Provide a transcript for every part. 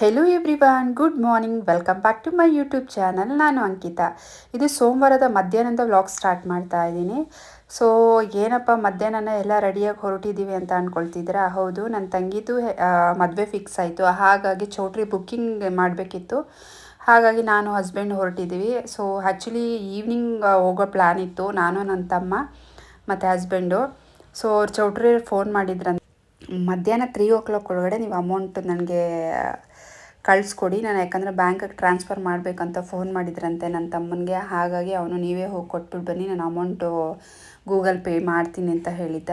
Hello everyone good morning welcome back to my YouTube channel ನಾನು ಅಂಕಿತಾ. ಇದು ಸೋಮವಾರದ ಮಧ್ಯಾಹ್ನದ ವ್ಲಾಗ್ ಸ್ಟಾರ್ಟ್ ಮಾಡ್ತಾ ಇದ್ದೀನಿ. ಸೊ ಏನಪ್ಪ ಮಧ್ಯಾಹ್ನ ಎಲ್ಲ ರೆಡಿಯಾಗಿ ಹೊರಟಿದ್ದೀವಿ ಅಂತ ಅಂದ್ಕೊಳ್ತಿದ್ದೀರಾ ಹೌದು ನನ್ನ ತಂಗಿದು ಮದುವೆ ಫಿಕ್ಸ್ ಆಯಿತು. ಹಾಗಾಗಿ ಚೌಟ್ರಿ ಬುಕ್ಕಿಂಗ್ ಮಾಡಬೇಕಿತ್ತು. ಹಾಗಾಗಿ ನಾನು ಹಸ್ಬೆಂಡ್ ಹೊರಟಿದ್ದೀವಿ ಸೊ ಆ್ಯಕ್ಚುಲಿ ಈವ್ನಿಂಗ್ ಹೋಗೋ ಪ್ಲ್ಯಾನ್ ಇತ್ತು. ನಾನು ನನ್ನ ತಮ್ಮ, ಮತ್ತು ಹಸ್ಬೆಂಡು ಸೊ ಅವ್ರು ಚೌಟ್ರಿ ಫೋನ್ ಮಾಡಿದ್ರಂತ. ಮಧ್ಯಾಹ್ನ ತ್ರೀ ಓ ಕ್ಲಾಕ್ ಒಳಗಡೆ ನೀವು ಅಮೌಂಟ್ ನನಗೆ ಕಳಿಸ್ಕೊಡಿ. ನಾನು ಯಾಕಂದರೆ ಬ್ಯಾಂಕಿಗೆ ಟ್ರಾನ್ಸ್ಫರ್ ಮಾಡಬೇಕಂತ ಫೋನ್ ಮಾಡಿದ್ರಂತೆ ನನ್ನ ತಮ್ಮನಿಗೆ. ಹಾಗಾಗಿ ಅವನು ನೀವೇ ಹೋಗಿ ಕೊಟ್ಬಿಟ್ಟು ಬನ್ನಿ. ನಾನು ಅಮೌಂಟು ಗೂಗಲ್ ಪೇ ಮಾಡ್ತೀನಿ ಅಂತ ಹೇಳಿದ್ದ.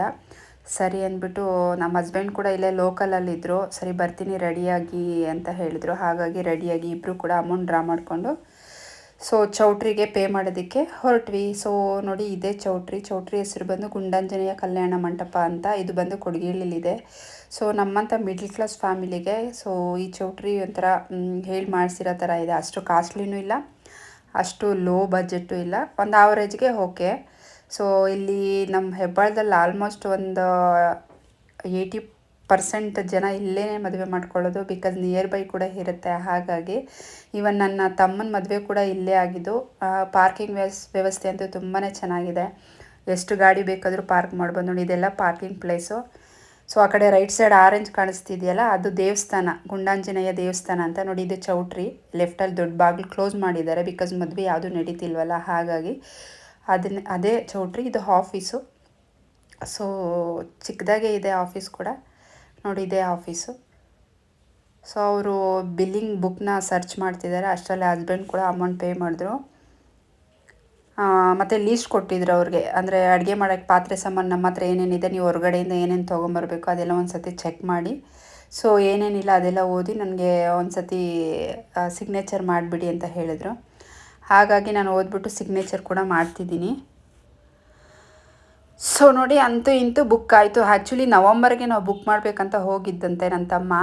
ಸರಿ ಅಂದ್ಬಿಟ್ಟು ನಮ್ಮ ಹಸ್ಬೆಂಡ್ ಕೂಡ ಇಲ್ಲೇ ಲೋಕಲಲ್ಲಿದ್ದರು ಸರಿ, ಬರ್ತೀನಿ ರೆಡಿಯಾಗಿ ಅಂತ ಹೇಳಿದರು. ಹಾಗಾಗಿ ರೆಡಿಯಾಗಿ ಇಬ್ಬರು ಕೂಡ ಅಮೌಂಟ್ ಡ್ರಾ ಮಾಡಿಕೊಂಡು ಸೊ ಚೌಟ್ರಿಗೆ ಪೇ ಮಾಡೋದಕ್ಕೆ ಹೊರಟ್ವಿ. ಸೊ ನೋಡಿ, ಇದೇ ಚೌಟ್ರಿ. ಚೌಟ್ರಿ ಹೆಸರು ಬಂದು ಗುಂಡಾಂಜನೇಯ ಕಲ್ಯಾಣ ಮಂಟಪ ಅಂತ ಇದು ಬಂದು ಕೊಡಗೇಳಿಲಿದೆ. ಸೊ ನಮ್ಮಂಥ ಮಿಡ್ಲ್ ಕ್ಲಾಸ್ ಫ್ಯಾಮಿಲಿಗೆ ಸೊ ಈ ಚೌಟ್ರಿ ಒಂಥರ ಹೇಳಿ ಮಾಡಿಸಿರೋ ಥರ ಇದೆ. ಅಷ್ಟು ಕಾಸ್ಟ್ಲಿನೂ ಇಲ್ಲ, ಅಷ್ಟು ಲೋ ಬಜೆಟ್ಟು ಇಲ್ಲ. ಒಂದು ಆವ್ರೇಜ್ಗೆ ಓಕೆ ಸೊ ಇಲ್ಲಿ ನಮ್ಮ ಹೆಬ್ಬಾಳದಲ್ಲಿ ಆಲ್ಮೋಸ್ಟ್ ಒಂದು ಏಯ್ಟಿ ಪರ್ಸೆಂಟ್ ಜನ ಇಲ್ಲೇ ಮದುವೆ ಮಾಡ್ಕೊಳ್ಳೋದು ಬಿಕಾಸ್ ನಿಯರ್ ಬೈ ಕೂಡ ಇರುತ್ತೆ. ಹಾಗಾಗಿ ಇವನ್ ನನ್ನ ತಮ್ಮನ ಮದುವೆ ಕೂಡ ಇಲ್ಲೇ ಆಗಿದ್ದು ಪಾರ್ಕಿಂಗ್ ವ್ಯವಸ್, ವ್ಯವಸ್ಥೆ ಅಂತೂ ತುಂಬಾ ಚೆನ್ನಾಗಿದೆ. ಎಷ್ಟು ಗಾಡಿ ಬೇಕಾದರೂ ಪಾರ್ಕ್ ಮಾಡ್ಬೋದು. ನೋಡಿ, ಇದೆಲ್ಲ ಪಾರ್ಕಿಂಗ್ ಪ್ಲೇಸು ಸೊ ಆ ಕಡೆ ರೈಟ್ ಸೈಡ್ ಆರೆಂಜ್ ಕಾಣಿಸ್ತಿದೆಯಲ್ಲ, ಅದು ದೇವಸ್ಥಾನ, ಗುಂಡಾಂಜನೇಯ ದೇವಸ್ಥಾನ ಅಂತ ನೋಡಿ ಇದು ಚೌಟ್ರಿ ಲೆಫ್ಟಲ್ಲಿ ದೊಡ್ಡ ಬಾಗಿಲು ಕ್ಲೋಸ್ ಮಾಡಿದ್ದಾರೆ ಬಿಕಾಸ್ ಮದುವೆ ಯಾವುದು ನಡೀತಿಲ್ವಲ್ಲ, ಹಾಗಾಗಿ ಅದನ್ನ, ಅದೇ ಚೌಟ್ರಿ, ಇದು ಆಫೀಸು ಸೊ ಚಿಕ್ಕದಾಗೆ ಇದೆ ಆಫೀಸ್ ಕೂಡ, ನೋಡಿ ಇದೇ ಆಫೀಸು ಸೊ ಅವರು ಬಿಲ್ಲಿಂಗ್ ಬುಕ್ನ ಸರ್ಚ್ ಮಾಡ್ತಿದ್ದಾರೆ, ಅಷ್ಟರಲ್ಲಿ ಹಸ್ಬೆಂಡ್ ಕೂಡ ಅಮೌಂಟ್ ಪೇ ಮಾಡಿದ್ರು. ಮತ್ತು ಲೀಸ್ಟ್ ಕೊಟ್ಟಿದ್ರು ಅವ್ರಿಗೆ. ಅಂದರೆ ಅಡುಗೆ ಮಾಡೋಕ್ಕೆ ಪಾತ್ರೆ ಸಾಮಾನು ನಮ್ಮ ಹತ್ರ ಏನೇನಿದೆ ನೀವು ಹೊರಗಡೆಯಿಂದ ಏನೇನು ತೊಗೊಂಬರ್ಬೇಕು ಅದೆಲ್ಲ ಒಂದು ಸತಿ ಚೆಕ್ ಮಾಡಿ. ಸೊ ಏನೇನಿಲ್ಲ ಅದೆಲ್ಲ ಓದಿ ನನಗೆ ಒಂದು ಸತಿ ಸಿಗ್ನೇಚರ್ ಮಾಡಿಬಿಡಿ ಅಂತ ಹೇಳಿದರು. ಹಾಗಾಗಿ ನಾನು ಓದ್ಬಿಟ್ಟು ಸಿಗ್ನೇಚರ್ ಕೂಡ ಮಾಡ್ತಿದ್ದೀನಿ. ಸೊ ನೋಡಿ ಅಂತೂ ಇಂತೂ ಬುಕ್ ಆಯಿತು. ಆ್ಯಕ್ಚುಲಿ ನವಂಬರ್ಗೆ ನಾವು ಬುಕ್ ಮಾಡಬೇಕಂತ ಹೋಗಿದ್ದಂತೆ ನನ್ನ ತಮ್ಮ.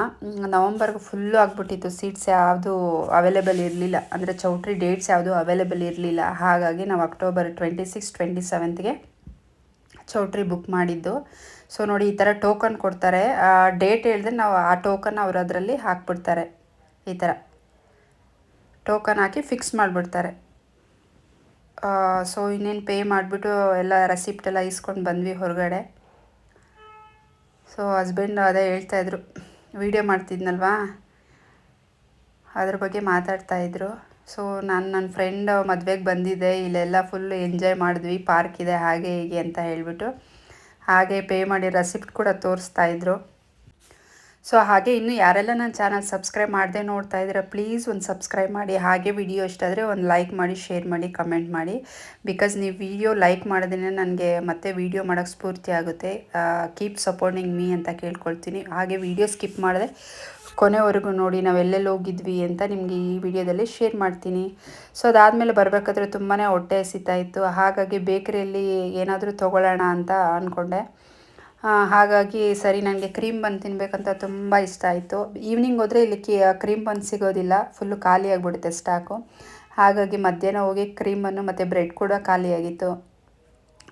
ನವಂಬರ್ಗೆ ಫುಲ್ಲು ಆಗಿಬಿಟ್ಟಿತ್ತು. ಸೀಟ್ಸ್ ಯಾವುದು ಅವೈಲೇಬಲ್ ಇರಲಿಲ್ಲ. ಅಂದರೆ ಚೌಟ್ರಿ ಡೇಟ್ಸ್ ಯಾವುದು ಅವೈಲೇಬಲ್ ಇರಲಿಲ್ಲ. ಹಾಗಾಗಿ ನಾವು ಅಕ್ಟೋಬರ್ ಟ್ವೆಂಟಿ ಸಿಕ್ಸ್ ಟ್ವೆಂಟಿ ಸೆವೆಂತ್ಗೆ ಚೌಟ್ರಿ ಬುಕ್ ಮಾಡಿದ್ದು. ಸೊ ನೋಡಿ ಈ ಥರ ಟೋಕನ್ ಕೊಡ್ತಾರೆ. ಡೇಟ್ ಹೇಳಿದ್ರೆ ನಾವು ಆ ಟೋಕನ್ ಅವರು ಅದರಲ್ಲಿ ಹಾಕ್ಬಿಡ್ತಾರೆ. ಈ ಥರ ಟೋಕನ್ ಹಾಕಿ ಫಿಕ್ಸ್ ಮಾಡಿಬಿಡ್ತಾರೆ. ಸೊ ಇನ್ನೇನು ಪೇ ಮಾಡಿಬಿಟ್ಟು ಎಲ್ಲ ರೆಸಿಪ್ಟ್ ಎಲ್ಲ ಇಸ್ಕೊಂಡು ಬಂದ್ವಿ ಹೊರಗಡೆ. ಸೊ ಹಸ್ಬೆಂಡ್ ಅದೇ ಹೇಳ್ತಾಯಿದ್ರು ವೀಡಿಯೋ ಮಾಡ್ತಿದ್ನಲ್ವಾ? ಅದ್ರ ಬಗ್ಗೆ ಮಾತಾಡ್ತಾಯಿದ್ರು ಸೊ ನಾನು ನನ್ನ ಫ್ರೆಂಡ್ ಮದುವೆಗೆ ಬಂದಿದ್ದೆ, ಇಲ್ಲೆಲ್ಲ ಫುಲ್ ಎಂಜಾಯ್ ಮಾಡಿದ್ವಿ ಪಾರ್ಕ್ ಇದೆ, ಹಾಗೆ ಹೀಗೆ ಅಂತ ಹೇಳಿಬಿಟ್ಟು. ಹಾಗೆ ಪೇ ಮಾಡಿ ರೆಸಿಪ್ಟ್ ಕೂಡ ತೋರಿಸ್ತಾಯಿದ್ರು ಸೊ ಹಾಗೆ ಇನ್ನು ಯಾರೆಲ್ಲ ನನ್ನ ಚಾನಲ್ ಸಬ್ಸ್ಕ್ರೈಬ್ ಮಾಡದೆ ನೋಡ್ತಾ ಇದ್ದೀರಾ ಪ್ಲೀಸ್ ಒಂದು ಸಬ್ಸ್ಕ್ರೈಬ್ ಮಾಡಿ. ಹಾಗೆ ವಿಡಿಯೋ ಇಷ್ಟ ಆದರೆ ಒಂದು ಲೈಕ್ ಮಾಡಿ ಶೇರ್ ಮಾಡಿ ಕಮೆಂಟ್ ಮಾಡಿ. ಬಿಕಾಸ್ ನೀವು ವಿಡಿಯೋ ಲೈಕ್ ಮಾಡೋದೇ ನನಗೆ ಮತ್ತೆ ವಿಡಿಯೋ ಮಾಡೋಕ್ಕೆ ಸ್ಫೂರ್ತಿ ಆಗುತ್ತೆ. ಕೀಪ್ ಸಪೋರ್ಟಿಂಗ್ ಮೀ ಅಂತ ಕೇಳ್ಕೊಳ್ತೀನಿ. ಹಾಗೆ ವಿಡಿಯೋ ಸ್ಕಿಪ್ ಮಾಡಿದೆ ಕೊನೆವರೆಗೂ ನೋಡಿ ನಾವು ಎಲ್ಲೆಲ್ಲಿ ಹೋಗಿದ್ವಿ ಅಂತ ನಿಮಗೆ ಈ ವಿಡಿಯೋದಲ್ಲಿ ಶೇರ್ ಮಾಡ್ತೀನಿ. ಸೊ ಅದಾದಮೇಲೆ ಬರಬೇಕಾದ್ರೆ ತುಂಬಾ ಹೊಟ್ಟೆ ಹಸಿತಾ ಇತ್ತು. ಹಾಗಾಗಿ ಬೇಕರಿಯಲ್ಲಿ ಏನಾದರೂ ತೊಗೊಳ್ಳೋಣ ಅಂತ ಅಂದ್ಕೊಂಡೆ ಹಾಗಾಗಿ ಸರಿ ನನಗೆ ಕ್ರೀಮ್ ಬನ್ ತಿನ್ನಬೇಕಂತ ತುಂಬ ಇಷ್ಟ ಆಯಿತು. ಈವ್ನಿಂಗ್ ಹೋದರೆ ಇಲ್ಲಿ ಕಿ ಕ್ರೀಮ್ ಬನ್ ಸಿಗೋದಿಲ್ಲ. ಫುಲ್ಲು ಖಾಲಿ ಆಗಿಬಿಡುತ್ತೆ ಸ್ಟಾಕು ಹಾಗಾಗಿ ಮಧ್ಯಾಹ್ನ ಹೋಗಿ ಕ್ರೀಮನ್ನು ಮತ್ತು ಬ್ರೆಡ್ ಕೂಡ ಖಾಲಿಯಾಗಿತ್ತು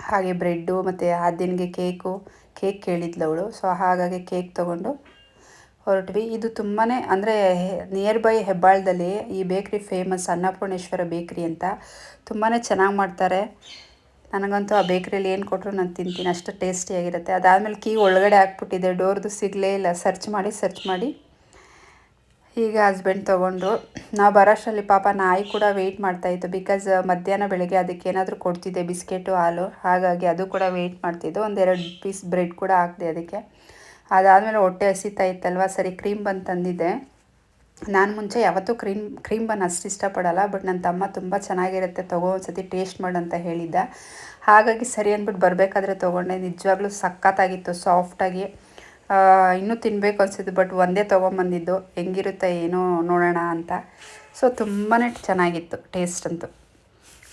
ಹಾಗೆ ಬ್ರೆಡ್ಡು ಮತ್ತು ಆ ದಿನಗೆ ಕೇಕು ಕೇಕ್ ಕೇಳಿದ್ಲು ಅವಳು. ಸೊ ಹಾಗಾಗಿ ಕೇಕ್ ತೊಗೊಂಡು ಹೊರಟ್ವಿ. ಇದು ತುಂಬಾ ಅಂದರೆ ನಿಯರ್ ಬೈ ಹೆಬ್ಬಾಳದಲ್ಲಿ ಈ ಬೇಕ್ರಿ ಫೇಮಸ್ ಅನ್ನಪೂರ್ಣೇಶ್ವರ ಬೇಕ್ರಿ ಅಂತ ತುಂಬಾ ಚೆನ್ನಾಗಿ ಮಾಡ್ತಾರೆ. ನನಗಂತೂ ಆ ಬೇಕ್ರಿಯಲ್ಲಿ ಏನು ಕೊಟ್ಟರು ನಾನು ತಿಂತೀನಿ, ಅಷ್ಟು ಟೇಸ್ಟಿಯಾಗಿರುತ್ತೆ ಅದಾದಮೇಲೆ ಕೀ ಒಳಗಡೆ ಹಾಕ್ಬಿಟ್ಟಿದೆ ಡೋರ್ದು ಸಿಗಲೇ ಇಲ್ಲ. ಸರ್ಚ್ ಮಾಡಿ ಸರ್ಚ್ ಮಾಡಿ. ಈಗ ಹಸ್ಬೆಂಡ್ ತೊಗೊಂಡ್ರು ನಾವು ಬರೋಷ್ಟರಲ್ಲಿ ಪಾಪ ನಾಯಿ ಕೂಡ ವೆಯ್ಟ್ ಮಾಡ್ತಾಯಿತ್ತು ಬಿಕಾಸ್ ಮಧ್ಯಾಹ್ನ ಬೆಳಗ್ಗೆ ಅದಕ್ಕೆ ಏನಾದರೂ ಕೊಡ್ತಿದ್ದೆ, ಬಿಸ್ಕೆಟು, ಹಾಲು. ಹಾಗಾಗಿ ಅದು ಕೂಡ ವೆಯ್ಟ್ ಮಾಡ್ತಿದ್ದು. ಒಂದೆರಡು ಪೀಸ್ ಬ್ರೆಡ್ ಕೂಡ ಹಾಕ್ದೆ ಅದಕ್ಕೆ. ಅದಾದಮೇಲೆ ಹೊಟ್ಟೆ ಹಸಿತಾ ಇತ್ತಲ್ವ, ಸರಿ ಕ್ರೀಮ್ ಬಂದು ತಂದಿದ್ದೆ. ನಾನು ಮುಂಚೆ ಯಾವತ್ತೂ ಕ್ರೀಮ್ ಕ್ರೀಮ್ ಬನ್ ಅಷ್ಟು ಇಷ್ಟಪಡಲ್ಲ, ಬಟ್ ನನ್ನ ತಮ್ಮ ತುಂಬ ಚೆನ್ನಾಗಿರುತ್ತೆ, ತೊಗೋ ಒಂದ್ಸತಿ ಟೇಸ್ಟ್ ಮಾಡು ಅಂತ ಹೇಳಿದ್ದ. ಹಾಗಾಗಿ ಸರಿ ಅಂದ್ಬಿಟ್ಟು ಬರಬೇಕಾದ್ರೆ ತೊಗೊಂಡೆ. ನಿಜವಾಗ್ಲೂ ಸಖತ್ತಾಗಿತ್ತು, ಸಾಫ್ಟಾಗಿ. ಇನ್ನೂ ತಿನ್ನಬೇಕು ಅನಿಸಿದ್ದು, ಬಟ್ ಒಂದೇ ತೊಗೊಂಬಂದಿದ್ದು. ಹೆಂಗಿರುತ್ತೆ, ಏನೋ ನೋಡೋಣ ಅಂತ. ಸೊ ತುಂಬಾ ಚೆನ್ನಾಗಿತ್ತು, ಟೇಸ್ಟ್ ಅಂತೂ.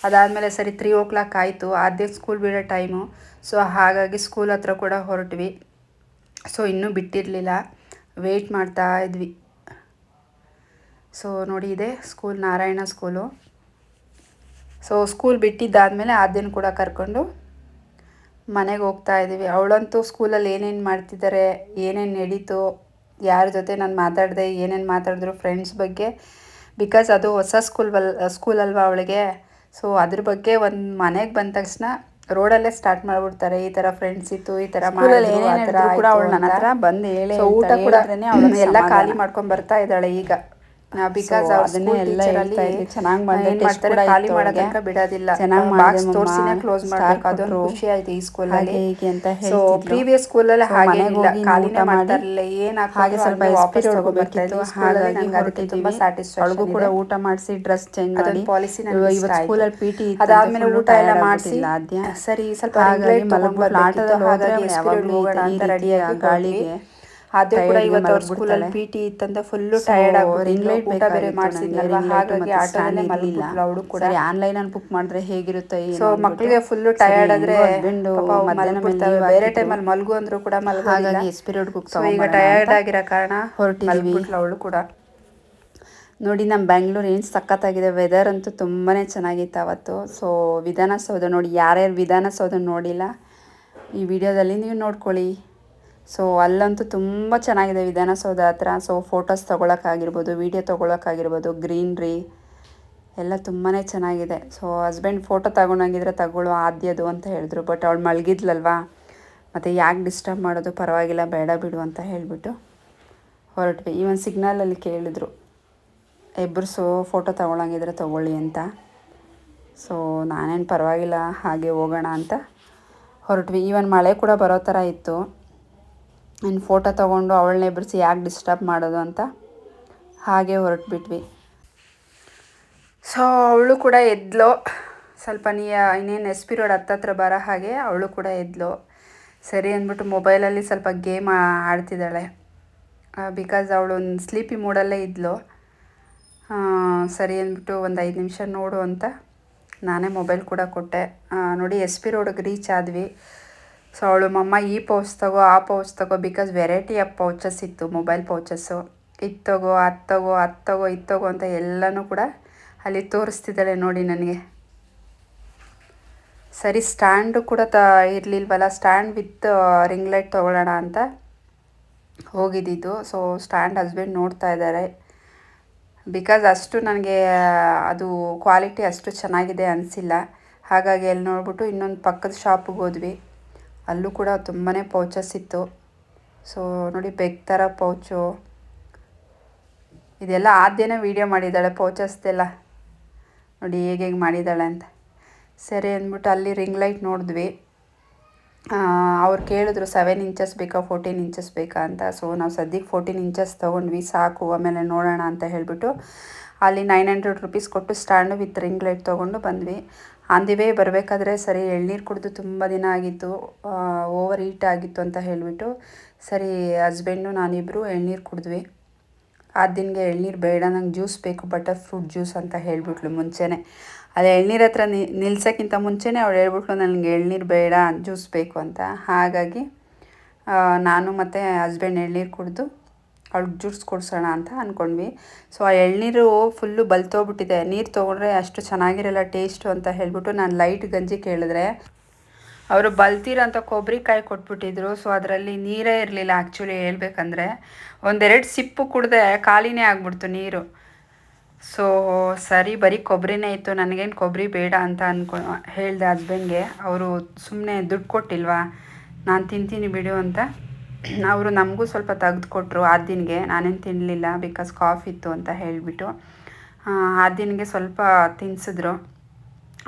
ಅದಾದಮೇಲೆ ಸರಿ ತ್ರೀ ಓ ಕ್ಲಾಕ್ ಆಯಿತು. ಆದ್ಯ ಸ್ಕೂಲ್ ಬಿಡೋ ಟೈಮು ಸೊ, ಹಾಗಾಗಿ ಸ್ಕೂಲ್ ಹತ್ರ ಕೂಡ ಹೊರಟ್ವಿ. ಸೊ, ಇನ್ನೂ ಬಿಟ್ಟಿರಲಿಲ್ಲ. ವೆಯ್ಟ್ ಮಾಡ್ತಾ ಇದ್ವಿ. ಸೊ ನೋಡಿ ಇದೆ school Narayana school so school ಬಿಟ್ಟಿದ್ದಾದಮೇಲೆ ಆದ್ಯನ ಕೂಡ ಕರ್ಕೊಂಡು ಮನೆಗೆ ಹೋಗ್ತಾ ಇದ್ದೀವಿ. ಅವಳಂತೂ ಸ್ಕೂಲಲ್ಲಿ ಏನೇನು ಮಾಡ್ತಿದ್ದಾರೆ ಏನೇನು ನಡೀತು ಯಾರ ಜೊತೆ ನಾನು ಮಾತಾಡಿದೆ ಏನೇನು ಮಾತಾಡಿದ್ರು ಫ್ರೆಂಡ್ಸ್ ಬಗ್ಗೆ. ಬಿಕಾಸ್ ಅದು ಹೊಸ ಸ್ಕೂಲ್ ಬಲ್ ಸ್ಕೂಲ್ ಅಲ್ವಾ ಅವಳಿಗೆ? ಸೊ ಅದ್ರ ಬಗ್ಗೆ ಒಂದು ಮನೆಗೆ ಬಂದ ತಕ್ಷಣ ರೋಡಲ್ಲೇ ಸ್ಟಾರ್ಟ್ ಮಾಡ್ಬಿಡ್ತಾರೆ. ಈ ಥರ ಫ್ರೆಂಡ್ಸ್ ಇತ್ತು ಈ ಥರ ಆ ಕೂಡ ಅವಳು ನನ್ನ. ಹತ್ರ ಬಂದು ಹೇಳಿ ಊಟ ಕೂಡ ಎಲ್ಲ ಖಾಲಿ ಮಾಡ್ಕೊಂಡು ಬರ್ತಾ ಇದ್ದಾಳೆ ಈಗ. ಬಿಕಾಸ್ ಅದನ್ನೇ ಎಲ್ಲ ಹೇಳ್ತಾ ಇದ್ವಿ. ಚೆನ್ನಾಗ್ ಮಾಡ್ದೆ, ಏನ್ ಮಾಡ್ತಾರೆ ಕೂಡ ಖಾಲಿ ಇತ್ತು ಮಾಡೋ ತನಕ ಬಿಡೋದಿಲ್ಲ. ಚೆನ್ನಾಗಿ ಬಾಕ್ಸ್ ತೋರಿಸಿನೇ ಕ್ಲೋಸ್ ಮಾಡ್ಬೇಕು. ಅದೊಂದು. ಖುಷಿ ಆಯ್ತು ಈ ಸ್ಕೂಲ್ ಹಾಗೆ ಅಂತ ಸೊ ಹೇಳ್ತಿದ್ಲು. ಪ್ರೀವಿಯಸ್ ಸ್ಕೂಲ್ ಅಲ್ಲಿ So, ಹಾಗೆ ಇಲ್ಲ ಖಾಲಿನೇ ಏನ ಮಾಡ್ತಾ ಮಾಡಿ, ಇರ್ಲಿಲ್ಲ ಹಾಗೆ ಸ್ವಲ್ಪ ಎಸ್ಪಿರೋಡ್ ತಗೋಬೇಕಿತ್ತು ಹಾಗಾಗಿ ನಂಗೆ ಅದಕ್ಕೆ ತುಂಬಾ ಸ್ಯಾಟಿಸ್ಫೈ ಅವಳಿಗೂ ಕೂಡ ಊಟ ಮಾಡಿಸಿ ಡ್ರೆಸ್ ಚೇಂಜ್ ಮಾಡಿ. ಪಾಲಿಸಿ ಇವತ್ತು ಸ್ಕೂಲಲ್ಲಿ ಪಿ ಟಿ ಅದಾದ್ಮೇಲೆ ಊಟ ಎಲ್ಲ ಮಾಡಿಸಿ. ಆದ್ಯ. ಸರಿ ಸ್ವಲ್ಪ ಹಾಗಾಗಿ ಮಲಗ್ಬಿಟ್ಲು. ಆಟದಲ್ಲಿ ಹೋದ್ರೆ ರೆಡಿ ರೆಡಿಯಾಗಿ ಗಾಳಿಗೆ ಅದು ಕೂಡ ಇವತ್ತು ಅವ್ರ. ಸ್ಕೂಲಲ್ಲಿ ಪಿ ಟಿ ಇತ್ತಂತ ಫುಲ್ಲು ಟೈರ್ಡ್ ಟಯರ್ಡ್ ring ಊಟ ಬೇರೆ ಮಾಡಿಸಿದ್ನಲ್ವಾ? ಹಾಗಾಗಿ ಆಟೋದಲ್ಲೇ ಇರ್ಲಿಲ್ಲ. ಅವಳು ಕೂಡ. ಆನ್ಲೈನ್ ಅಲ್ಲಿ ಬುಕ್ ಮಾಡಿದ್ರೆ ಹೇಗಿರುತ್ತೆ ಸೊ ಮಕ್ಕಳಿಗೆ ಫುಲ್ ಟಯರ್ಡ್ ಆದ್ರೆ. ಬೇರೆ ಟೈಮಲ್ಲಿ ಮಲ್ಗು ಅಂದ್ರು ಕೂಡ ಮಲ್ಗೋದಿಲ್ಲ. ಹಾಗಾಗಿ ಎಸ್ಪಿರೋಡ್ ಬುಕ್ ಈಗ ಟಯರ್ಡ್ ಆಗಿರೋ ಕಾರಣ ಹೊರಟಿದ್ವಿ. ಅವಳು ಕೂಡ. ನೋಡಿ ನಮ್ಮ ಬ್ಯಾಂಗ್ಳೂರ್ ಏನು ಸಖತ್ತಾಗಿದೆ. ವೆದರ್ ಅಂತೂ ತುಂಬಾ ಚೆನ್ನಾಗಿತ್ತು ಅವತ್ತು. ಸೊ ವಿಧಾನಸೌಧ ನೋಡಿ ಯಾರ್ಯಾರು ವಿಧಾನಸೌಧ ನೋಡಿಲ್ಲ ಈ ವಿಡಿಯೋದಲ್ಲಿ ನೀವು ನೋಡ್ಕೊಳ್ಳಿ. ಸೊ ಅಲ್ಲಂತೂ ತುಂಬ ಚೆನ್ನಾಗಿದೆ ವಿಧಾನಸೌಧ ಹತ್ರ. ಸೊ ಫೋಟೋಸ್ ತೊಗೊಳಕ್ಕಾಗಿರ್ಬೋದು ವಿಡಿಯೋ ತೊಗೊಳಕ್ಕಾಗಿರ್ಬೋದು ಗ್ರೀನ್ರಿ ಎಲ್ಲ ತುಂಬಾ ಚೆನ್ನಾಗಿದೆ. ಸೊ ಹಸ್ಬೆಂಡ್ ಫೋಟೋ ತಗೊಂಡಂಗಿದ್ರೆ ತಗೊಳ್ಳೋ ಆದ್ಯದು ಅಂತ ಹೇಳಿದ್ರು ಬಟ್ ಅವಳು ಮಲಗಿದ್ಲಲ್ವಾ? ಮತ್ತು ಯಾಕೆ ಡಿಸ್ಟರ್ಬ್ ಮಾಡೋದು? ಪರವಾಗಿಲ್ಲ, ಬೇಡ ಬಿಡು ಅಂತ ಹೇಳಿಬಿಟ್ಟು ಹೊರಟ್ವಿ. ಈವನ್ ಸಿಗ್ನಲಲ್ಲಿ ಕೇಳಿದ್ರು ಇಬ್ಬರು ಫೋಟೋ ತಗೊಳಂಗಿದ್ರೆ ತಗೊಳ್ಳಿ ಅಂತ. ಸೊ ನಾನೇನು ಪರವಾಗಿಲ್ಲ, ಹಾಗೆ ಹೋಗೋಣ ಅಂತ ಹೊರಟ್ವಿ. ಈವನ್ ಮಳೆ ಕೂಡ ಬರೋ ಥರ ಇತ್ತು. ಇನ್ನು ಫೋಟೋ ತೊಗೊಂಡು ಅವಳನ್ನ ಎಬ್ಬರಿಸಿ ಯಾಕೆ ಡಿಸ್ಟರ್ಬ್ ಮಾಡೋದು ಅಂತ ಹಾಗೆ ಹೊರಟ್ಬಿಟ್ವಿ. ಸೊ ಅವಳು ಕೂಡ ಎದ್ಲು. ಸ್ವಲ್ಪ ನೀ ಇನ್ನೇನು ಎಸ್ ಪಿ ರೋಡ್ ಹತ್ತತ್ರ ಬರೋ ಹಾಗೆ ಅವಳು ಕೂಡ ಎದ್ಲು. ಸರಿ ಅಂದ್ಬಿಟ್ಟು ಮೊಬೈಲಲ್ಲಿ ಸ್ವಲ್ಪ ಗೇಮ್ ಆಡ್ತಿದ್ದಾಳೆ. ಬಿಕಾಸ್ ಅವಳು ಒಂದು ಸ್ಲೀಪಿ ಮೂಡಲ್ಲೇ ಇದ್ಲು. ಸರಿ ಅಂದ್ಬಿಟ್ಟು ಒಂದು ಐದು ನಿಮಿಷ ನೋಡು ಅಂತ ನಾನೇ ಮೊಬೈಲ್ ಕೂಡ ಕೊಟ್ಟೆ. ನೋಡಿ ಎಸ್ ಪಿ ರೋಡಿಗೆ ರೀಚ್ ಆದ್ವಿ. ಸೊ ಅವಳು ಮಮ್ಮ, ಈ ಪೌಚ್ ತಗೋ, ಆ ಪೌಚ್ ತಗೋ ಬಿಕಾಸ್ ವೆರೈಟಿ ಆಫ್ ಪೌಚಸ್ ಇತ್ತು ಮೊಬೈಲ್ ಪೌಚಸ್ಸು ಇದು ಅತ್ತಗೋ ಅತ್ತಗೋ ತಗೋ, ಅದು ತಗೋ, ಇದು ತಗೋ ಅಂತ ಎಲ್ಲನೂ ಕೂಡ ಅಲ್ಲಿ ತೋರಿಸ್ತಿದ್ದಾಳೆ ನೋಡಿ ನನಗೆ. ಸರಿ ಸ್ಟ್ಯಾಂಡು ಕೂಡ ತ, ಇರಲಿಲ್ವಲ್ಲ ಸ್ಟ್ಯಾಂಡ್ ವಿತ್ ರಿಂಗ್ ಲೈಟ್ ತೊಗೊಳ್ಳೋಣ ಅಂತ ಹೋಗಿದ್ದಿದ್ದು. ಸೊ ಸ್ಟ್ಯಾಂಡ್ ಹಸ್ಬೆಂಡ್ ನೋಡ್ತಾ ಇದ್ದಾರೆ. ಬಿಕಾಸ್ ಅಷ್ಟು ನನಗೆ, ಅದು ಕ್ವಾಲಿಟಿ ಅಷ್ಟು ಚೆನ್ನಾಗಿದೆ ಅನಿಸಿಲ್ಲ. ಹಾಗಾಗಿ ಅಲ್ಲಿ ನೋಡ್ಬಿಟ್ಟು ಇನ್ನೊಂದು ಪಕ್ಕದ ಶಾಪಿಗೆ ಹೋದ್ವಿ. ಅಲ್ಲೂ ಕೂಡ ತುಂಬಾ ಪೌಚಸ್ ಇತ್ತು. ಸೊ ನೋಡಿ ಬೆಗ್ ಥರ ಪೌಚು. ಇದೆಲ್ಲ ಆದ್ಯನೇ ವೀಡಿಯೋ ಮಾಡಿದ್ದಾಳೆ ಪೌಚಸ್ದೆಲ್ಲ. ನೋಡಿ ಹೇಗೆ ಹೇಗೆ ಮಾಡಿದ್ದಾಳೆ ಅಂತ. ಸರಿ ಅಂದ್ಬಿಟ್ಟು ಅಲ್ಲಿ ರಿಂಗ್ ಲೈಟ್ ನೋಡಿದ್ವಿ. ಅವ್ರು ಕೇಳಿದ್ರು ಸೆವೆನ್ ಇಂಚಸ್ ಬೇಕಾ ಫೋರ್ಟೀನ್ ಇಂಚಸ್ ಬೇಕಾ ಅಂತ. ಸೊ ನಾವು ಸದ್ಯಕ್ಕೆ ಫೋರ್ಟೀನ್ ಇಂಚಸ್ ತೊಗೊಂಡ್ವಿ, ಸಾಕು, ಆಮೇಲೆ ನೋಡೋಣ ಅಂತ ಹೇಳಿಬಿಟ್ಟು ಅಲ್ಲಿ ನೈನ್ ಹಂಡ್ರೆಡ್ ರುಪೀಸ್ ಕೊಟ್ಟು ಸ್ಟ್ಯಾಂಡು ವಿತ್ ರಿಂಗ್ ಲೈಟ್ ತೊಗೊಂಡು ಬಂದ್ವಿ. ಆನ್ ದಿ ವೇ ಬರಬೇಕಾದ್ರೆ ಸರಿ ಎಳ್ನೀರು ಕುಡಿದು ತುಂಬ ದಿನ ಆಗಿತ್ತು ಓವರ್ ಹೀಟ್ ಆಗಿತ್ತು ಅಂತ ಹೇಳಿಬಿಟ್ಟು ಸರಿ ಹಸ್ಬೆಂಡು ನಾನಿಬ್ಬರು ಎಳ್ನೀರು ಕುಡಿದ್ವಿ. ಆ ದಿನಗೆ ಎಳ್ನೀರು ಬೇಡ, ನಂಗೆ ಜ್ಯೂಸ್ ಬೇಕು ಬಟರ್ ಫ್ರೂಟ್ ಜ್ಯೂಸ್ ಅಂತ ಹೇಳಿಬಿಟ್ಲು ಮುಂಚೆನೇ. ಅದೇ ಎಳ್ನೀರು ಹತ್ರ ನಿ, ನಿಲ್ಸೋಕ್ಕಿಂತ ಮುಂಚೆನೇ ಅವಳು ಹೇಳ್ಬಿಟ್ಲು ನನಗೆ ಎಳ್ನೀರು ಬೇಡ ಜ್ಯೂಸ್ ಬೇಕು ಅಂತ. ಹಾಗಾಗಿ ನಾನು ಮತ್ತು ಹಸ್ಬೆಂಡ್ ಎಳ್ನೀರು ಕುಡಿದು ಅವಳಿಗೆ ಜ್ಯೂಸ್ ಕೊಡ್ಸೋಣ ಅಂತ ಅಂದ್ಕೊಂಡ್ವಿ ಸೊ ಆ ಎಳ್ನೀರು ಫುಲ್ಲು ಬಲ್ತೋಗ್ಬಿಟ್ಟಿದೆ. ನೀರು ತೊಗೊಂಡ್ರೆ ಅಷ್ಟು ಚೆನ್ನಾಗಿರಲ್ಲ ಟೇಸ್ಟು ಅಂತ ಹೇಳ್ಬಿಟ್ಟು ನಾನು ಲೈಟ್ ಗಂಜಿ ಕೇಳಿದ್ರೆ ಅವರು ಬಲ್ತಿರೋಂಥ ಕೊಬ್ಬರಿಕಾಯಿ ಕೊಟ್ಬಿಟ್ಟಿದ್ರು. ಸೊ ಅದರಲ್ಲಿ ನೀರೇ ಇರಲಿಲ್ಲ ಆ್ಯಕ್ಚುಲಿ ಹೇಳ್ಬೇಕಂದ್ರೆ. ಒಂದೆರಡು ಸಿಪ್ಪು ಕುಡ್ದೆ ಖಾಲಿನೇ ಆಗ್ಬಿಡ್ತು ನೀರು. ಸೊ ಸರಿ, ಬರೀ ಕೊಬ್ಬರಿನೇ ಇತ್ತು. ನನಗೇನು ಕೊಬ್ಬರಿ ಬೇಡ ಅಂತ ಅನ್ಕೊ, ಹೇಳಿದೆ ಹಸ್ಬೆಂಡ್ಗೆ ಅವರು ಸುಮ್ಮನೆ ದುಡ್ಡು ಕೊಟ್ಟಿಲ್ವಾ? ನಾನು ತಿಂತೀನಿ ಬಿಡು ಅಂತ. ಅವರು ನಮಗೂ ಸ್ವಲ್ಪ ತೆಗೆದುಕೊಟ್ರು ಆ ದಿನಗೆ ನಾನೇನು ತಿನ್ನಲಿಲ್ಲ ಬಿಕಾಸ್ ಕಾಫ್ ಇತ್ತು ಅಂತ ಹೇಳಿಬಿಟ್ಟು. ಆ ದಿನಗೆ ಸ್ವಲ್ಪ ತಿನ್ನಿಸಿದ್ರು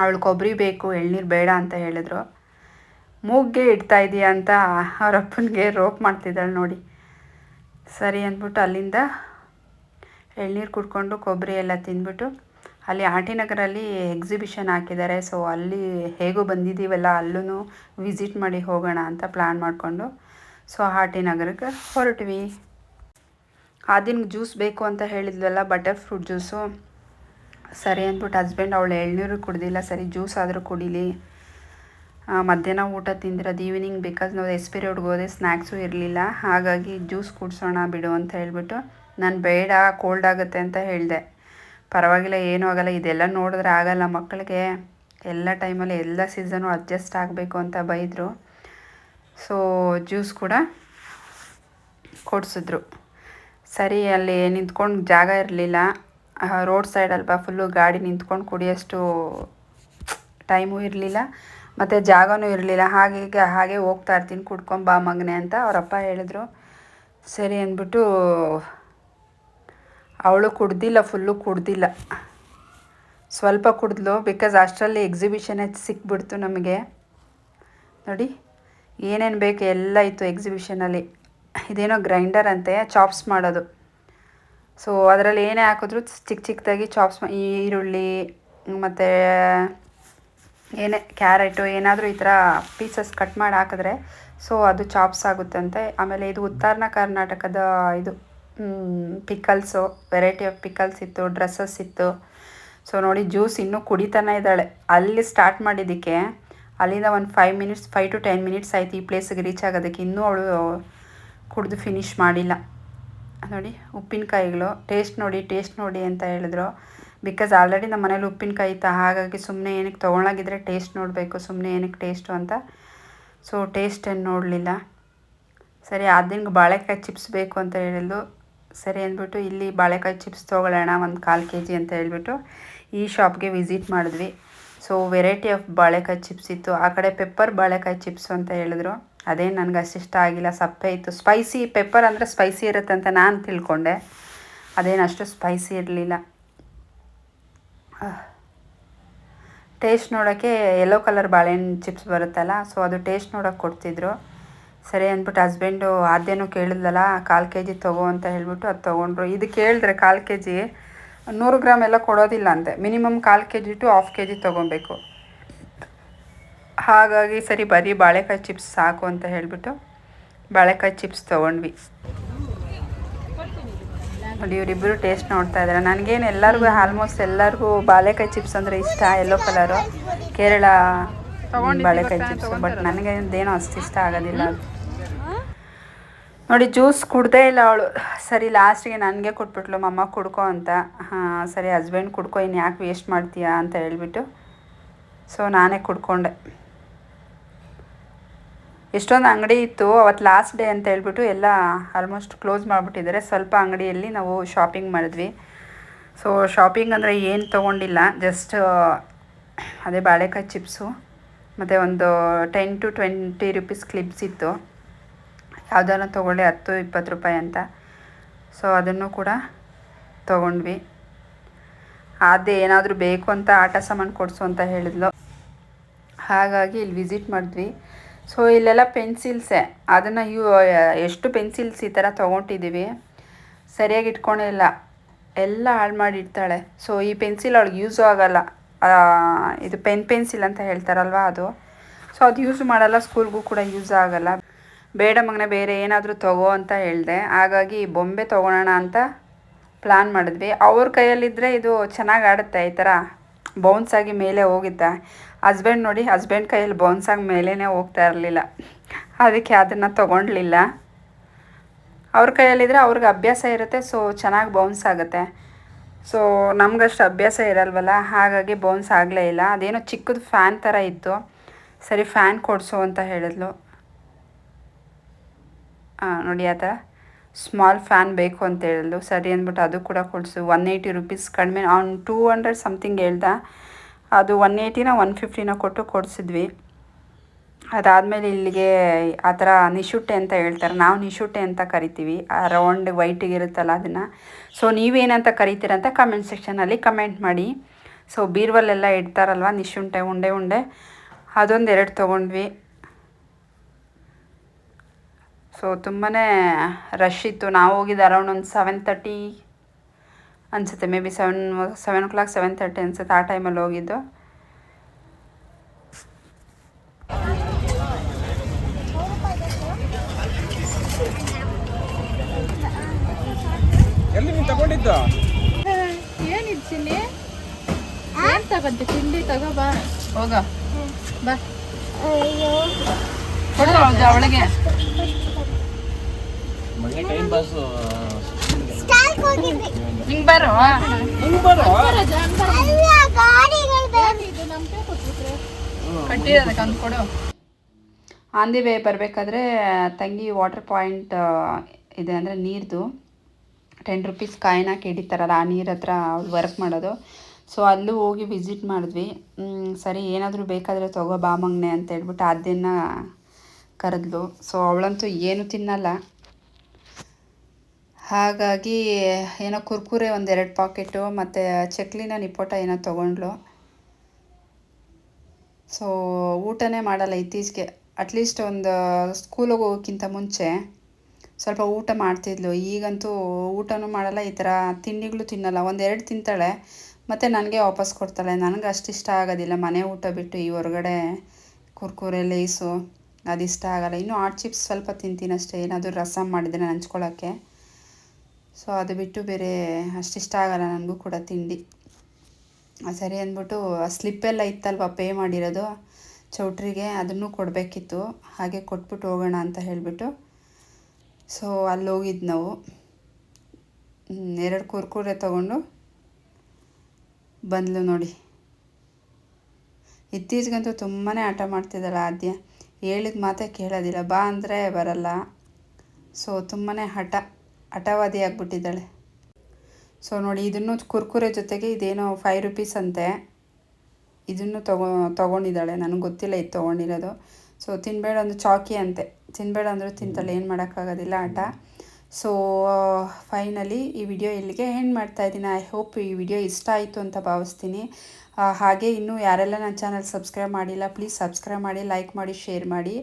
ಅವಳು ಕೊಬ್ಬರಿ ಬೇಕು, ಎಳ್ನೀರು ಬೇಡ ಅಂತ ಹೇಳಿದ್ರು. ಮೂಗ್ಗೆ ಇಡ್ತಾ ಇದೆಯಾ ಅಂತ ಅವ್ರ ಅಪ್ಪನಿಗೆ ರೋಪ್ ಮಾಡ್ತಿದ್ದಾಳೆ ನೋಡಿ. ಸರಿ ಅಂದ್ಬಿಟ್ಟು ಅಲ್ಲಿಂದ ಎಳ್ನೀರು ಕುಡ್ಕೊಂಡು ಕೊಬ್ಬರಿ ಎಲ್ಲ ತಿಂದ್ಬಿಟ್ಟು ಅಲ್ಲಿ ಆಟಿನಗರಲ್ಲಿ ಎಕ್ಸಿಬಿಷನ್ ಹಾಕಿದ್ದಾರೆ. ಸೊ ಅಲ್ಲಿ ಹೇಗೂ ಬಂದಿದ್ದೀವಲ್ಲ ಅಲ್ಲೂ ವಿಸಿಟ್ ಮಾಡಿ ಹೋಗೋಣ ಅಂತ ಪ್ಲ್ಯಾನ್ ಮಾಡಿಕೊಂಡು ಸೊ ಆಟಿನಗರಕ್ಕೆ ಹೊರಟ್ವಿ. ಆ ದಿನ ಜ್ಯೂಸ್ ಬೇಕು ಅಂತ ಹೇಳಿದ್ವಲ್ಲ ಬಟರ್ ಫ್ರೂಟ್ ಜ್ಯೂಸು ಸರಿ ಅಂದ್ಬಿಟ್ಟು ಹಸ್ಬೆಂಡ್ ಅವಳು ಎಳ್ನೀರು ಕುಡ್ದಿಲ್ಲ ಸರಿ ಜ್ಯೂಸ್ ಆದರೂ ಕುಡೀಲಿ. ಆ, ಮಧ್ಯಾಹ್ನ ಊಟ ತಿಂದಿರೋದು ಈವ್ನಿಂಗ್ ಬಿಕಾಸ್ ನಾವು ಎಸ್ ಪಿ ಹೋದೆ ಸ್ನ್ಯಾಕ್ಸು ಇರಲಿಲ್ಲ. ಹಾಗಾಗಿ ಜ್ಯೂಸ್ ಕುಡಿಸೋಣ ಬಿಡು ಅಂತ ಹೇಳಿಬಿಟ್ಟು ನಾನು ಬೇಡ ಕೋಲ್ಡ್ ಆಗುತ್ತೆ ಅಂತ ಹೇಳಿದೆ. ಪರವಾಗಿಲ್ಲ ಏನೂ ಆಗಲ್ಲ ಇದೆಲ್ಲ ನೋಡಿದ್ರೆ ಆಗಲ್ಲ ಮಕ್ಕಳಿಗೆ. ಎಲ್ಲ ಟೈಮಲ್ಲಿ ಎಲ್ಲ ಸೀಸನು ಅಡ್ಜಸ್ಟ್ ಆಗಬೇಕು ಅಂತ ಬೈದರು. ಸೊ ಜ್ಯೂಸ್ ಕೂಡ ಕೊಡಿಸಿದ್ರು. ಸರಿ, ಅಲ್ಲಿ ನಿಂತ್ಕೊಂಡು ಜಾಗ ಇರಲಿಲ್ಲ. ರೋಡ್ ಸೈಡ್ ಅಲ್ವಾ ಫುಲ್ಲು ಗಾಡಿ ನಿಂತ್ಕೊಂಡು ಕುಡಿಯೋಷ್ಟು ಟೈಮು ಇರಲಿಲ್ಲ. ಮತ್ತು ಜಾಗವೂ ಇರಲಿಲ್ಲ. ಹಾಗೆ ಹಾಗೆ ಹೋಗ್ತಾ ಇರ್ತೀನಿ, ಕುಡ್ಕೊಂಡು ಬಾ ಮಗನೆ ಅಂತ ಅವರಪ್ಪ ಹೇಳಿದ್ರು. ಸರಿ ಅಂದ್ಬಿಟ್ಟು ಅವಳು ಕುಡ್ದಿಲ್ಲ ಫುಲ್ಲು ಕುಡ್ದಿಲ್ಲ. ಸ್ವಲ್ಪ ಕುಡಿದ್ಲು ಬಿಕಾಸ್ ಅಷ್ಟರಲ್ಲಿ ಎಕ್ಸಿಬಿಷನ್ ಸಿಕ್ಬಿಡ್ತು ನಮಗೆ. ನೋಡಿ. ಏನೇನು ಬೇಕು ಎಲ್ಲ ಇತ್ತು ಎಕ್ಸಿಬಿಷನಲ್ಲಿ ಇದೇನೋ ಗ್ರೈಂಡರ್ ಅಂತೆ ಚಾಪ್ಸ್ ಮಾಡೋದು. ಸೊ ಅದರಲ್ಲಿ ಏನೇ ಹಾಕಿದ್ರು ಚಿಕ್ಕ ಚಿಕ್ಕದಾಗಿ ಚಾಪ್ಸ್ ಈರುಳ್ಳಿ, ಮತ್ತು ಏನೇ ಕ್ಯಾರೆಟು ಏನಾದರೂ ಈ ಥರ ಪೀಸಸ್ ಕಟ್ ಮಾಡಿ ಹಾಕಿದ್ರೆ ಸೊ ಅದು ಚಾಪ್ಸ್ ಆಗುತ್ತಂತೆ. ಆಮೇಲೆ ಇದು ಉತ್ತರ ಕರ್ನಾಟಕದ ಇದು ಪಿಕಲ್ಸು ವೆರೈಟಿ ಆಫ್ ಪಿಕಲ್ಸ್ ಇತ್ತು ಡ್ರೆಸ್ಸಸ್ ಇತ್ತು. ಸೊ ನೋಡಿ ಜ್ಯೂಸ್ ಇನ್ನೂ ಕುಡಿತಾನೆ ಇದ್ದಾಳೆ. ಅಲ್ಲಿ ಸ್ಟಾರ್ಟ್ ಮಾಡಿದ್ದಕ್ಕೆ ಅಲ್ಲಿಂದ ಒಂದು five minutes five to ten minutes ಆಯ್ತು ಈ ಪ್ಲೇಸಿಗೆ ರೀಚ್ ಆಗೋದಕ್ಕೆ. ಇನ್ನೂ ಅವಳು ಕುಡಿದು ಫಿನಿಷ್ ಮಾಡಿಲ್ಲ. ನೋಡಿ, ಉಪ್ಪಿನಕಾಯಿಗಳು ಟೇಸ್ಟ್ ನೋಡಿ ಟೇಸ್ಟ್ ನೋಡಿ ಅಂತ ಹೇಳಿದ್ರು. ಬಿಕಾಸ್ ಆಲ್ರೆಡಿ ನಮ್ಮ ಮನೇಲಿ ಉಪ್ಪಿನಕಾಯಿ ಇತ್ತು, ಹಾಗಾಗಿ ಸುಮ್ಮನೆ ಏನಕ್ಕೆ ತೊಗೊಳಗಿದ್ರೆ ಟೇಸ್ಟ್ ನೋಡಬೇಕು ಸುಮ್ಮನೆ ಏನಕ್ಕೆ ಟೇಸ್ಟು ಅಂತ. ಸೊ ಟೇಸ್ಟ್ ಏನು ನೋಡಲಿಲ್ಲ. ಸರಿ ಆದಿನ ಬಾಳೆಕಾಯಿ ಚಿಪ್ಸ್ ಬೇಕು ಅಂತ ಹೇಳಿದ್ಲು. ಸರಿ ಅಂದ್ಬಿಟ್ಟು, ಇಲ್ಲಿ ಬಾಳೆಕಾಯಿ ಚಿಪ್ಸ್ ತೊಗೊಳ್ಳೋಣ, ಒಂದು ಕಾಲು ಕೆ ಜಿ ಅಂತ ಹೇಳ್ಬಿಟ್ಟು ಈ ಶಾಪ್ಗೆ ವಿಸಿಟ್ ಮಾಡಿದ್ವಿ. ಸೊ ವೆರೈಟಿ ಆಫ್ ಬಾಳೆಕಾಯಿ ಚಿಪ್ಸ್ ಇತ್ತು. ಆ ಕಡೆ ಪೆಪ್ಪರ್ ಬಾಳೆಕಾಯಿ ಚಿಪ್ಸ್ ಅಂತ ಹೇಳಿದ್ರು. ಅದೇನು ನನಗೆ ಅಷ್ಟಿಷ್ಟ ಆಗಿಲ್ಲ. ಸಪ್ಪೆ ಇತ್ತು. ಸ್ಪೈಸಿ ಪೆಪ್ಪರ್ ಅಂದರೆ ಸ್ಪೈಸಿ ಇರುತ್ತೆ ಅಂತ ನಾನು ತಿಳ್ಕೊಂಡೆ. ಅದೇನು ಅಷ್ಟು ಸ್ಪೈಸಿ ಇರಲಿಲ್ಲ. ಟೇಸ್ಟ್ ನೋಡೋಕ್ಕೆ ಯೆಲ್ಲೋ ಕಲರ್ ಬಾಳೆಹಣ್ಣು ಚಿಪ್ಸ್ ಬರುತ್ತಲ್ಲ ಸೊ ಅದು ಟೇಸ್ಟ್ ನೋಡೋಕ್ಕೆ ಕೊಡ್ತಿದ್ರು. ಸರಿ ಅಂದ್ಬಿಟ್ಟು ಹಸ್ಬೆಂಡು ಅದೇನೋ ಕೇಳಿದ್ಲಲ್ಲ, ಕಾಲು ಕೆ ಜಿ ತಗೋ ಅಂತ ಹೇಳ್ಬಿಟ್ಟು ಅದು ತೊಗೊಂಡ್ರು. ಇದು ಕೇಳಿದ್ರೆ ಕಾಲು ಕೆ ಜಿ ನೂರು ಗ್ರಾಮ್ ಎಲ್ಲ ಕೊಡೋದಿಲ್ಲ ಅಂತೆ. Minimum call K G to half K G ತೊಗೊಬೇಕು. ಹಾಗಾಗಿ ಸರಿ ಬರೀ ಬಾಳೆಕಾಯಿ ಚಿಪ್ಸ್ ಸಾಕು ಅಂತ ಹೇಳಿಬಿಟ್ಟು ಬಾಳೆಕಾಯಿ ಚಿಪ್ಸ್ ತೊಗೊಂಡ್ವಿ. ನೋಡಿ ಇವರಿಬ್ಬರು ಟೇಸ್ಟ್ ನೋಡ್ತಾ ಇದ್ದಾರೆ ನನಗೇನು ಎಲ್ಲರಿಗೂ ಆಲ್ಮೋಸ್ಟ್ ಎಲ್ಲರಿಗೂ ಬಾಳೆಕಾಯಿ ಚಿಪ್ಸ್ ಅಂದರೆ ಇಷ್ಟ ಎಲ್ಲೋ ಕಲರು ಕೇರಳ ಬಾಳೆಕಾಯಿ ಚಿಪ್ಸ್. ಬಟ್ ನನಗೆ ಅದೇನೋ ಅಷ್ಟು ಇಷ್ಟ ಆಗೋದಿಲ್ಲ. ನೋಡಿ ಜ್ಯೂಸ್ ಕುಡ್ದೇ ಇಲ್ಲ ಅವಳು. ಸರಿ ಲಾಸ್ಟಿಗೆ ನನಗೆ ಕೊಟ್ಬಿಟ್ಲು, ಮಮ್ಮ ಕುಡ್ಕೋ ಅಂತ. ಹಾಂ, ಸರಿ ಹಸ್ಬೆಂಡ್ ಕುಡ್ಕೋ ಇನ್ನು ಯಾಕೆ ವೇಸ್ಟ್ ಮಾಡ್ತೀಯಾ ಅಂತ ಹೇಳ್ಬಿಟ್ಟು. ಸೊ ನಾನೇ ಕುಡ್ಕೊಂಡೆ. ಎಷ್ಟೊಂದು ಅಂಗಡಿ ಇತ್ತು ಅವತ್ತು ಲಾಸ್ಟ್ ಡೇ ಅಂತ ಹೇಳ್ಬಿಟ್ಟು ಎಲ್ಲ ಆಲ್ಮೋಸ್ಟ್ ಕ್ಲೋಸ್ ಮಾಡಿಬಿಟ್ಟಿದ್ದಾರೆ. ಸ್ವಲ್ಪ ಅಂಗಡಿಯಲ್ಲಿ ನಾವು ಶಾಪಿಂಗ್ ಮಾಡಿದ್ವಿ. ಸೊ ಶಾಪಿಂಗ್ ಅಂದರೆ ಏನು ತೊಗೊಂಡಿಲ್ಲ ಜಸ್ಟ್ ಅದೇ ಬಾಳೆಕಾಯಿ ಚಿಪ್ಸು ಮತ್ತು ಒಂದು ten to twenty rupees clips ಇತ್ತು. ಯಾವುದಾರ ತೊಗೊಳ್ಳಿ, ಹತ್ತು, ಇಪ್ಪತ್ತು ರೂಪಾಯಿ ಅಂತ. ಸೊ ಅದನ್ನು ಕೂಡ ತೊಗೊಂಡ್ವಿ. ಅದೇ ಏನಾದರೂ ಬೇಕು ಅಂತ ಆಟ ಸಾಮಾನು ಕೊಡಿಸು ಅಂತ ಹೇಳಿದ್ಲು. ಹಾಗಾಗಿ ಇಲ್ಲಿ ವಿಸಿಟ್ ಮಾಡಿದ್ವಿ. ಸೊ ಇಲ್ಲೆಲ್ಲ ಪೆನ್ಸಿಲ್ಸೇ ಅದನ್ನು ಯೂ, ಎಷ್ಟು ಪೆನ್ಸಿಲ್ಸ್ ಈ ಥರ ತೊಗೊಂಡಿದ್ದೀವಿ, ಸರಿಯಾಗಿ ಇಟ್ಕೊಂಡಿಲ್ಲ ಎಲ್ಲ ಹಾಳು ಮಾಡಿಡ್ತಾಳೆ ಸೊ ಈ ಪೆನ್ಸಿಲ್ ಅವಳಿಗೆ ಯೂಸು ಆಗೋಲ್ಲ. ಇದು ಪೆನ್ ಪೆನ್ಸಿಲ್ ಅಂತ ಹೇಳ್ತಾರಲ್ವ ಅದು. ಸೊ ಅದು ಯೂಸ್ ಮಾಡಲ್ಲ ಸ್ಕೂಲ್ಗೂ ಕೂಡ ಯೂಸ್ ಆಗಲ್ಲ. ಬೇಡ ಮಗನೇ, ಬೇರೆ ಏನಾದರೂ ತಗೋ ಅಂತ ಹೇಳಿದೆ. ಹಾಗಾಗಿ ಬೊಂಬೆ ತೊಗೊಳೋಣ ಅಂತ ಪ್ಲ್ಯಾನ್ ಮಾಡಿದ್ವಿ. ಅವ್ರ ಕೈಯಲ್ಲಿದ್ದರೆ ಇದು ಚೆನ್ನಾಗಿ ಆಡುತ್ತೆ, ಈ ಥರ ಬೌನ್ಸ್ ಆಗಿ ಮೇಲೆ ಹೋಗುತ್ತೆ ಹಸ್ಬೆಂಡ್ ನೋಡಿ ಹಸ್ಬೆಂಡ್ ಕೈಯಲ್ಲಿ ಬೌನ್ಸ್ ಆಗಿ ಮೇಲೇ ಹೋಗ್ತಾ ಇರಲಿಲ್ಲ. ಅದಕ್ಕೆ ಅದನ್ನು ತೊಗೊಂಡ್ಲಿಲ್ಲ. ಅವ್ರ ಕೈಯಲ್ಲಿದ್ದರೆ ಅವ್ರಿಗೆ ಅಭ್ಯಾಸ ಇರುತ್ತೆ ಸೊ ಚೆನ್ನಾಗಿ ಬೌನ್ಸ್ ಆಗುತ್ತೆ. ಸೊ ನಮಗಷ್ಟು ಅಭ್ಯಾಸ ಇರಲ್ವಲ್ಲ, ಹಾಗಾಗಿ ಬೌನ್ಸ್ ಆಗಲೇ ಇಲ್ಲ. ಅದೇನೋ ಚಿಕ್ಕದು ಫ್ಯಾನ್ ಥರ ಇತ್ತು. ಸರಿ ಫ್ಯಾನ್ ಕೊಡಿಸು ಅಂತ ಹೇಳಿದ್ಲು. ನೋಡಿ ಆ ಸ್ಮಾಲ್ ಫ್ಯಾನ್ ಬೇಕು ಅಂತ ಹೇಳಿದ್ಲು ಸರಿ ಅಂದ್ಬಿಟ್ಟು ಅದು ಕೂಡ ಕೊಡಿಸು. ಒನ್ ಏಯ್ಟಿ ರುಪೀಸ್ ಕಡಿಮೆ, ಅವ್ನು ಟೂ ಹಂಡ್ರೆಡ್ ಸಮಥಿಂಗ್ ಹೇಳ್ದ, ಅದು ಒನ್ ಏಯ್ಟಿನ ಒನ್ ಫಿಫ್ಟಿನ ಕೊಟ್ಟು ಕೊಡಿಸಿದ್ವಿ. ಅದಾದಮೇಲೆ ಇಲ್ಲಿಗೆ ಆ ಥರ ನಿಶುಟ್ಟೆ ಅಂತ ಹೇಳ್ತಾರೆ. ನಾವು ನಿಶುಟ್ಟೆ ಅಂತ ಕರಿತೀವಿ. ಆ ರೌಂಡ್ ವೈಟಿಗೆ ಇರುತ್ತಲ್ಲ ಅದನ್ನು. ಸೊ ನೀವೇನಂತ ಕರಿತೀರಂತ ಕಮೆಂಟ್ ಸೆಕ್ಷನಲ್ಲಿ ಕಮೆಂಟ್ ಮಾಡಿ. ಸೊ ಬೀರ್ವಲ್ಲೆಲ್ಲ ಇಡ್ತಾರಲ್ವ ನಿಶುಂಟೆ, ಉಂಡೆ ಉಂಡೆ. ಅದೊಂದು ಎರಡು ತೊಗೊಂಡ್ವಿ. ಸೊ ತುಂಬಾ ರಶ್ ಇತ್ತು. ನಾವು ಹೋಗಿದ್ದು ಅರೌಂಡ್ ಒಂದು ಸೆವೆನ್ ತರ್ಟಿ ಅನಿಸುತ್ತೆ. Maybe seven seven o'clock seven thirty ಅನಿಸುತ್ತೆ ಆ ಟೈಮಲ್ಲಿ ಹೋಗಿದ್ದು. ಎಲ್ಲಿ ನೀನು ತಗೊಂಡಿದ್ದು? ಏನಿದ್ ಏನ್ ತಿಂಡಿ ತಗೋ ಬಾ. ಹೋಗ. ಬಾ. ಕೊಡು ಅವ್ಳ್ಗೆ ಅವಳಿಗೆ ಮನೆ ಟೈಮ್ ಪಾಸ್ ಹಿಂಗ್ ಬರೋ? ಹಿಂಗ್ ಬರೋ? ಕಟ್ಟಿರೋದಕ್ಕೆ ಅವ್ನು ಕೊಡು. ಆನ್ ದಿ ವೇ ಬರಬೇಕಾದ್ರೆ ತಂಗಿ ವಾಟರ್ ಪಾಯಿಂಟ್ ಇದೆ ಅಂದರೆ ನೀರ್ದು. ಟೆನ್ ರುಪೀಸ್ ಕಾಯಿನ ಕೆಡಿತಾರಲ್ಲ ಆ ನೀರ್ ಹತ್ರ ಅವ್ಳು ವರ್ಕ್ ಮಾಡೋದು. ಸೊ ಅಲ್ಲೂ ಹೋಗಿ ವಿಸಿಟ್ ಮಾಡಿದ್ವಿ. ಸರಿ ಏನಾದರೂ ಬೇಕಾದರೆ ತಗೋ ಬಾ ಮಗ್ನೆ ಅಂತ ಹೇಳ್ಬಿಟ್ಟು ಅದನ್ನು ಕರೆದ್ಲು. ಸೊ ಅವಳಂತೂ ಏನು ತಿನ್ನಲ್ಲ. ಹಾಗಾಗಿ ಏನೋ ಕುರ್ಕುರೆ ಒಂದೆರಡು ಪಾಕೆಟು ಮತ್ತು ಚಕ್ಲಿನ ನಿಪ್ಪೋಟ ಏನೋ ತೊಗೊಂಡ್ಲು ಸೊ ಊಟನೇ ಮಾಡಲ್ಲ ಇತ್ತೀಚೆಗೆ. ಅಟ್ಲೀಸ್ಟ್ ಒಂದು ಸ್ಕೂಲಿಗೆ ಹೋಗೋಕ್ಕಿಂತ ಮುಂಚೆ ಸ್ವಲ್ಪ ಊಟ ಮಾಡ್ತಿದ್ಲು. ಈಗಂತೂ ಊಟನೂ ಮಾಡಲ್ಲ, ಈ ಥರ ತಿಂಡಿಗಳು ತಿನ್ನಲ್ಲ. ಒಂದೆರಡು ತಿಂತಾಳೆ, ಮತ್ತು ನನಗೆ ವಾಪಸ್ ಕೊಡ್ತಾಳೆ. ನನಗೆ ಅಷ್ಟು ಇಷ್ಟ ಆಗೋದಿಲ್ಲ. ಮನೆ ಊಟ ಬಿಟ್ಟು ಈ ಹೊರಗಡೆ ಕುರ್ಕುರೆ ಲೇಸು ಅದಿಷ್ಟ ಆಗಲ್ಲ. ಇನ್ನೂ ಆಟ್ ಚಿಪ್ಸ್ ಸ್ವಲ್ಪ ತಿಂತೀನಿ ಅಷ್ಟೇ. ಏನಾದರೂ ರಸಮ್ ಮಾಡಿದರೆ ನಂಚ್ಕೊಳ್ಳೋಕ್ಕೆ ಸೊ ಅದು ಬಿಟ್ಟು ಬೇರೆ ಅಷ್ಟಿಷ್ಟ ಆಗಲ್ಲ ನನಗೂ ಕೂಡ ತಿಂಡಿ. ಸರಿ ಅಂದ್ಬಿಟ್ಟು ಆ ಸ್ಲಿಪ್ಪೆಲ್ಲ ಇತ್ತಲ್ವ ಪೇ ಮಾಡಿರೋದು. ಚೌಟ್ರಿಗೆ ಅದನ್ನು ಕೊಡಬೇಕಿತ್ತು. ಹಾಗೆ ಕೊಟ್ಬಿಟ್ಟು ಹೋಗೋಣ ಅಂತ ಹೇಳಿಬಿಟ್ಟು. ಸೊ ಅಲ್ಲಿ ಹೋಗಿದ್ದು ನಾವು ಎರಡು ಕುರ್ಕುರೆ ತೊಗೊಂಡು ಬಂದ್ಲು ನೋಡಿ. ಇತ್ತೀಚೆಗಂತೂ ತುಂಬಾ ಆಟ ಮಾಡ್ತಿದ್ದಾಳ ಆದ್ಯ. ಹೇಳಿದ ಮಾತೇ ಕೇಳೋದಿಲ್ಲ. ಬಾ ಅಂದರೆ ಬರಲ್ಲ. ಸೊ ತುಂಬಾ ಹಠ. ಹಠವಾದಿ ಆಗಿಬಿಟ್ಟಿದ್ದಾಳೆ ಸೊ ನೋಡಿ, ಇದನ್ನು ಕುರ್ಕುರೆ ಜೊತೆಗೆ ಇದೇನೋ ಫೈವ್ ರುಪೀಸ್ ಅಂತೆ. ಇದನ್ನು ತಗೋ, ತೊಗೊಂಡಿದ್ದಾಳೆ. ನನಗೆ ಗೊತ್ತಿಲ್ಲ ಇದು ತೊಗೊಂಡಿರೋದು. ಸೊ ತಿನ್ಬೇಡ ಅಂದ್ರೆ ಚಾಕಿ ಅಂತೆ. ತಿನ್ಬೇಡ ಅಂದರೂ ತಿಂತಾಳೆ. ಏನು ಮಾಡೋಕ್ಕಾಗೋದಿಲ್ಲ ಆಟ. ಸೊ ಫೈನಲಿ ಈ ವಿಡಿಯೋ ಇಲ್ಲಿಗೆ ಎಂಡ್ ಮಾಡ್ತಾ ಇದ್ದೀನಿ. ಐ ಹೋಪ್ ಈ ವಿಡಿಯೋ ಇಷ್ಟ ಆಯಿತು ಅಂತ ಭಾವಿಸ್ತೀನಿ. ಹಾಗೆ ಇನ್ನೂ ಯಾರೆಲ್ಲ ನನ್ನ ಚಾನಲ್ ಸಬ್ಸ್ಕ್ರೈಬ್ ಮಾಡಿಲ್ಲ ಪ್ಲೀಸ್ ಸಬ್ಸ್ಕ್ರೈಬ್ ಮಾಡಿ ಲೈಕ್ ಮಾಡಿ ಶೇರ್ ಮಾಡಿ.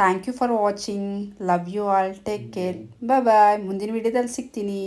Thank you for watching love you all take care bye bye ಮುಂದಿನ ವಿಡಿಯೋದಲ್ಲಿ ಸಿಗ್ತೀನಿ.